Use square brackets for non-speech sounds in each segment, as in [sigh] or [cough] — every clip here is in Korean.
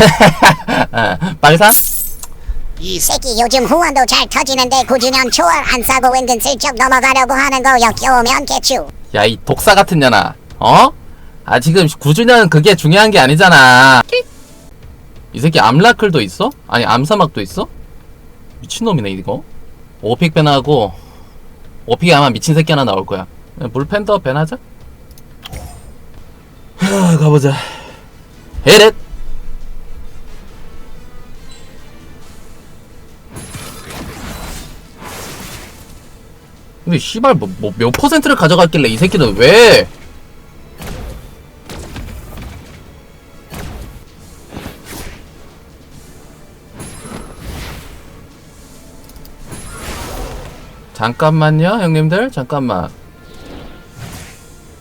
[laughs] 어, 빨사? 이 새끼 요즘 후원도 잘 터지는데 9주년 초월 안 싸고 은근 슬쩍 넘어가려고 하는 거 역겨우면 개추 야 이 독사 같은 년아 어? 아 지금 9주년 그게 중요한 게 아니잖아 이 새끼 암라클도 있어? 아니 암사막도 있어? 미친놈이네 이거 오픽 밴하고 오픽에 아마 미친 새끼 하나 나올 거야 물팬더 밴하자 하, 가보자 헤렛 근데 씨발 뭐몇 퍼센트를 가져갔길래 이 새끼는 왜? 잠깐만요 형님들. 잠깐만.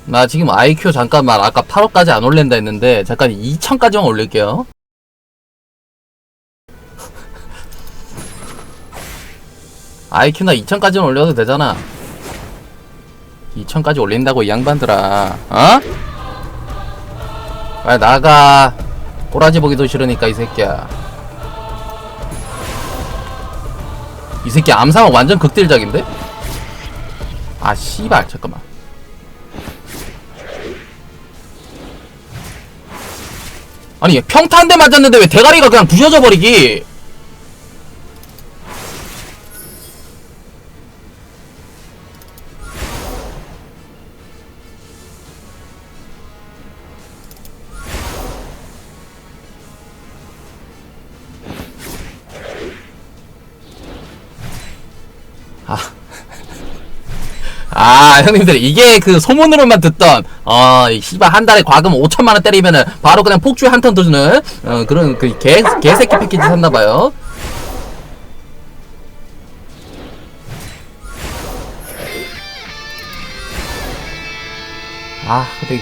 나 지금 IQ 잠깐만. 아까 8호까지 안 올린다 했는데 잠깐 2000까지만 올릴게요 IQ나 2000까지는 올려도 되잖아. 2000까지 올린다고 이 양반들아 어? 빨리 나가. 꼬라지 보기도 싫으니까 이 새끼야. 이 새끼 암상은 완전 극딜작인데? 아 씨발 잠깐만. 아니 얘 평타 한 대 맞았는데 왜 대가리가 그냥 부셔져 버리기 아 형님들 이게 그 소문으로만 듣던 어이 씨발 한 달에 과금 5천만 원 때리면은 바로 그냥 폭주에 한턴 도주는 어 그런 그 개 개새끼 패키지 샀나 봐요. 아 근데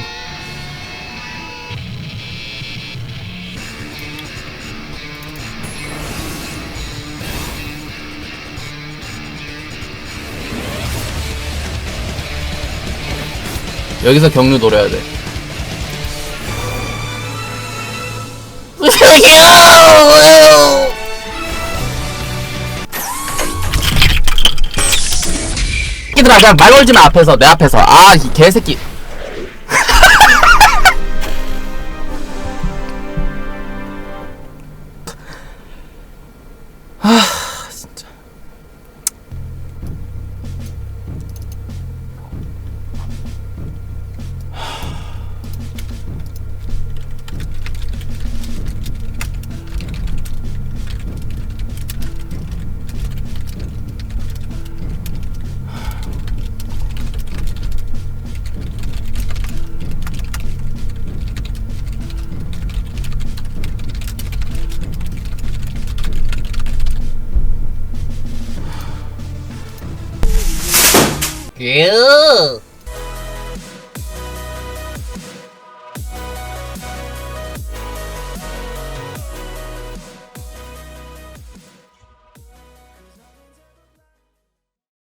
여기서 경류 노려야 돼. 그냥 말 걸지 마 앞에서 내 앞에서 아 이 개새끼 哟